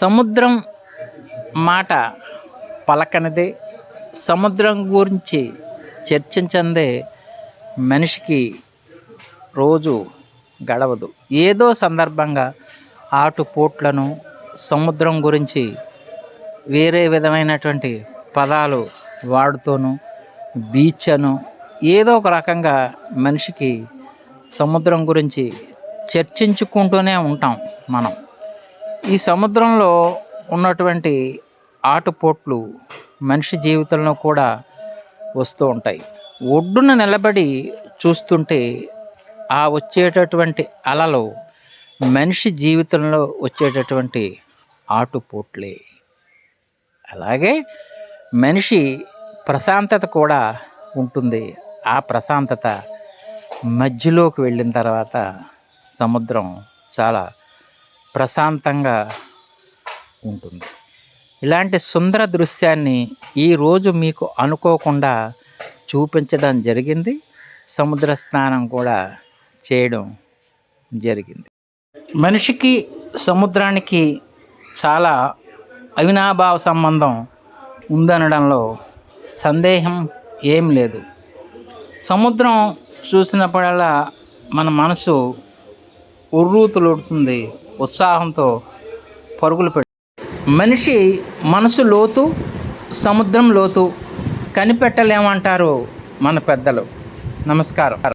సముద్రం మాట పలకనిదే సముద్రం గురించి చర్చించందే మనిషికి రోజు గడవదు. ఏదో సందర్భంగా ఆటుపోట్లను సముద్రం గురించి వేరే విధమైనటువంటి పదాలు వాడుతూను బీచ్ అను ఏదో ఒక రకంగా మనిషికి సముద్రం గురించి చర్చించుకుంటూనే ఉంటాం మనం. ఈ సముద్రంలో ఉన్నటువంటి ఆటుపోట్లు మనిషి జీవితంలో కూడా వస్తూ ఉంటాయి. ఒడ్డున నిలబడి చూస్తుంటే ఆ వచ్చేటటువంటి అలలు మనిషి జీవితంలో వచ్చేటటువంటి ఆటుపోట్లే. అలాగే మనిషి ప్రశాంతత కూడా ఉంటుంది. ఆ ప్రశాంతత మధ్యలోకి వెళ్ళిన తర్వాత సముద్రం చాలా ప్రశాంతంగా ఉంటుంది. ఇలాంటి సుందర దృశ్యాన్ని ఈరోజు మీకు అనుకోకుండా చూపించడం జరిగింది. సముద్ర స్నానం కూడా చేయడం జరిగింది. మనిషికి సముద్రానికి చాలా అవినాభావ సంబంధం ఉందనడంలో సందేహం ఏం లేదు. సముద్రం చూసినప్పుడల్లా మన మనసు ఉర్రూతులుడుతుంది. ఉత్సాహంతో పరుగులు పెట్టు మనిషి మనసు లోతు సముద్రం లోతు కనిపెట్టలేమంటారు మన పెద్దలు. నమస్కారం.